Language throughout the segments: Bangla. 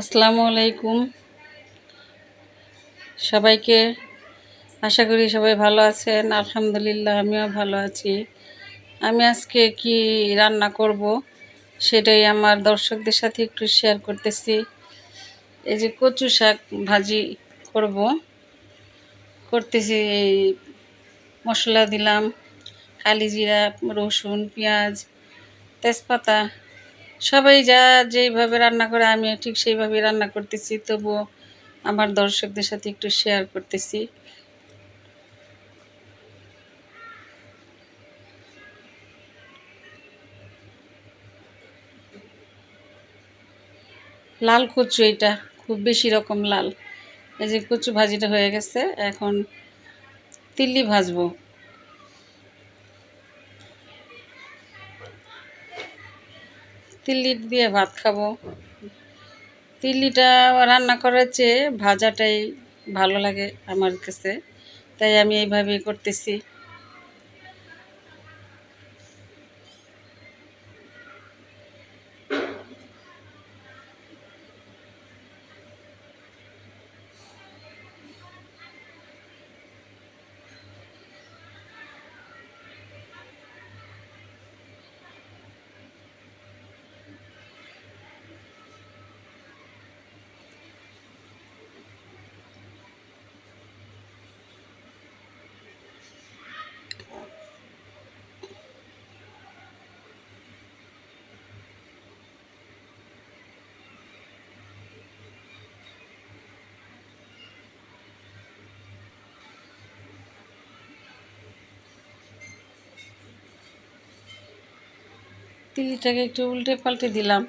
আসসালামু আলাইকুম। সবাইকে আশা করি সবাই ভালো আছেন। আলহামদুলিল্লাহ, আমিও ভালো আছি। আমি আজকে কি রান্না করব সেটাই আমার দর্শকদের সাথে একটু শেয়ার করতেছি। এই যে কচু শাক ভাজি করব। করতেছি মশলা দিলাম, কালি জিরা, রসুন, পেঁয়াজ, তেজপাতা সবাই যা যেইভাবে রান্না করে আমি ঠিক সেইভাবে রান্না করতেছি। তবুও আমার দর্শকদের সাথে একটু শেয়ার করতেছি। লাল কচু এটা, খুব বেশি রকম লাল। এই যে কচু ভাজিটা হয়ে গেছে, এখন তিল্লি ভাজবো। তিল্লি দিয়ে ভাত খাব। তিল্লিটা রান্না করার চেয়ে ভাজাটাই ভালো লাগে আমার কাছে। তাই আমি এইভাবেই করতেছি। তিল্লিটাকে একটু উল্টে পাল্টে দিলাম।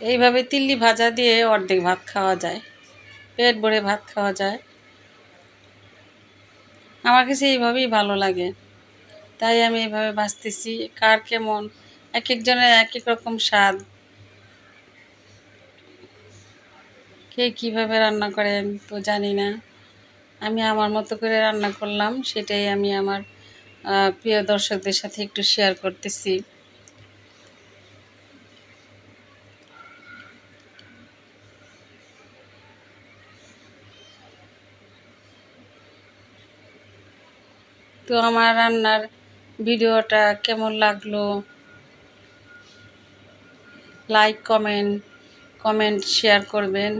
এইভাবে তিল্লি ভাজা দিয়ে অর্ধেক ভাত খাওয়া যায়। পেট ভরে ভাত খাওয়া যায়। আমার কাছে এইভাবেই ভালো লাগে। তাই আমি এইভাবে ভাজতেছি। কার কেমন, এক একজনের এক এক রকম স্বাদ। কে কীভাবে রান্না করেন তো জানি না। আমি আমার মতো করে রান্না করলাম, সেটাই আমি আমার প্রিয় দর্শকদের সাথে একটু শেয়ার করতেছি। তো আমার রান্নার ভিডিওটা কেমন লাগল? লাইক কমেন্ট কমেন্ট শেয়ার করবেন।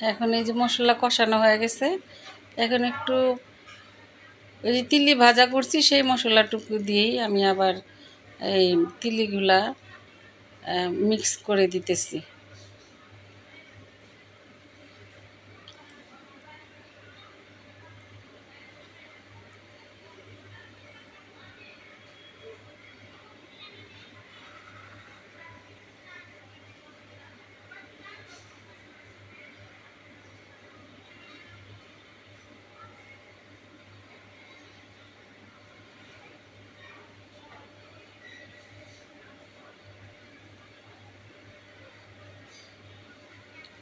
এখন এই যে মশলা কষানো হয়ে গেছে। এখন একটু ওই যে তিলি ভাজা করছি, সেই মশলাটুকু দিয়েই আমি আবার এই তিলিগুলা মিক্স করে দিতেছি।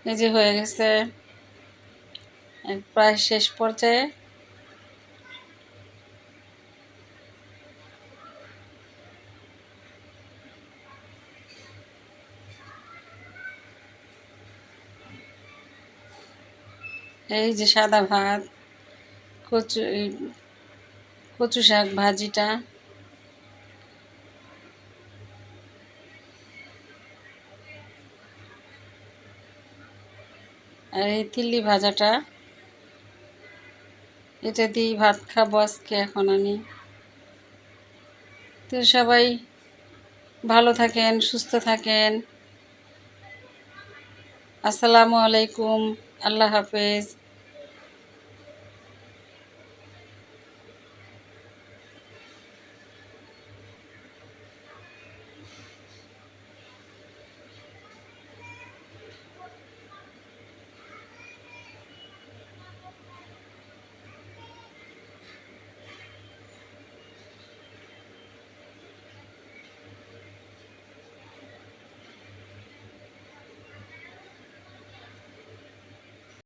যে হয়ে গেছে প্রায় শেষ পর্যায়ে। এই যে সাদা ভাত কচু কচু শাক ভাজিটা। আর এই তিল্লি ভাজাটা। এটা দিয়েই ভাত খাব আজকে এখন আমি। তো সবাই ভালো থাকেন, সুস্থ থাকেন। আসসালামু আলাইকুম, আল্লাহ হাফেজ।